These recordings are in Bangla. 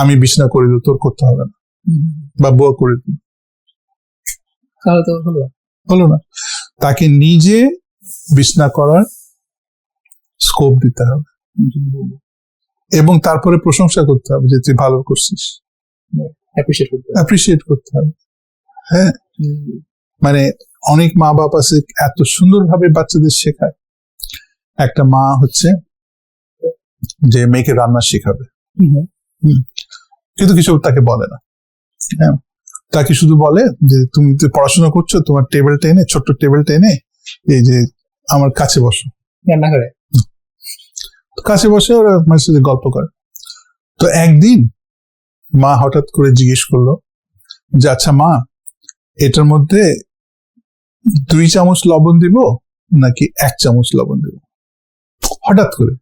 আমি বিছনা করে দেবো তোর করতে হবে না। বা বউ করে দিল তাহলে তো হলো। হলো না। তাকে নিজে বিছনা করার স্কোপ দিতে হবে। এবং তারপরে প্রশংসা করতে হবে যে তুই ভালো করছিস। করতে অ্যাপ্রিসিয়েট করতে হবে। হ্যাঁ? মানে অনেক মা বাপ আছে এত সুন্দরভাবে বাচ্চাদের শেখায়। একটা মা হচ্ছে যে মেয়েকে রান্না শেখাবে। কিন্তু কিছু তাকে বলে না। হ্যাঁ? তাকে শুধু বলে যে তুমি তো পড়াশোনা করছ তোমার টেবিল টেনে ছোট্ট টেবিল টেনে এই যে আমার কাছে বসো। রান্না করে কাছে বসে ওরা মাঝে সাথে গল্প করে। তো একদিন মা হঠাৎ করে জিজ্ঞেস করল যে আচ্ছা মা এটার মধ্যে দুই চামচ লবণ দিব নাকি এক চামচ লবণ দিব? হঠাৎ করে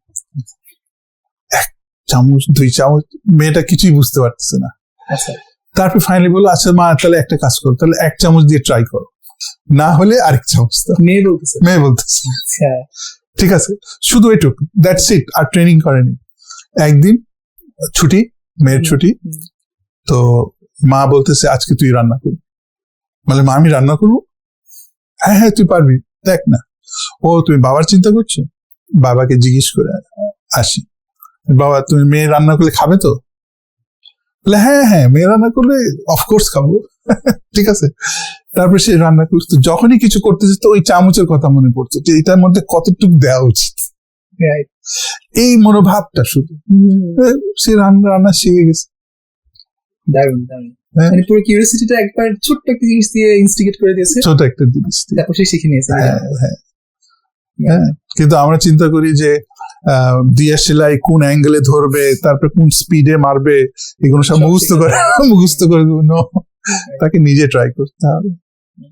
চামচ দুই চামচ মেয়েটা কিছুই বুঝতে পারতেছে না। আচ্ছা। তারপর ফাইনালি বলল আচ্ছা মা তাহলে একটা কাজ করো তাহলে এক চামচ দিয়ে ট্রাই করো। না হলে আরেক চামচ মেয়ে বলতেছে। মেয়ে বলতেছে। আচ্ছা। ঠিক আছে শুধু এটুক দ্যাটস ইট আর ট্রেনিং করেনি। একদিন ছুটি মেয়ের ছুটি তো মা বলতেছে আজকে তুই রান্না করবি। বলে মা আমি রান্না করব? হ্যাঁ হ্যাঁ তুই পারবি দেখ না। ও তুমি বাবার চিন্তা করছ? বাবাকে জিজ্ঞেস করে আসি। বাবা তুমি মেয়ে রান্না করলে খাবে তো? বলে হ্যাঁ হ্যাঁ মেয়ে রান্না করলে অফকোর্স খাব। ঠিক আছে। তারপর সে রান্না করতো যখনই কিছু করতে যেত ওই চামচের কথা মনে পড়তো যে এটার মধ্যে কতটুকু দেওয়া উচিত। এই মনোভাবটা শুধু। সে রান্না রান্না শিখে গেছে। দারুণ দারুণ। হ্যাঁ। মানে পুরো কিউরিয়াসিটিটা একবার ছোট্ট একটা জিনিস দিয়ে ইনস্টিগেট করে দিয়েছে। ছোট একটা জিনিস। তারপর সে শিখে নিয়েছে। হ্যাঁ, হ্যাঁ। হ্যাঁ, কিন্তু আমরা চিন্তা করি যে দিয়া সেলাই কোন অ্যাঙ্গেলে ধরবে তারপরে কোন স্পিডে মারবে এগুলো সব মুখস্ত মুখস্থ করে মুখস্ত করে দেবো। No, তাকে নিজে ট্রাই করতে হবে।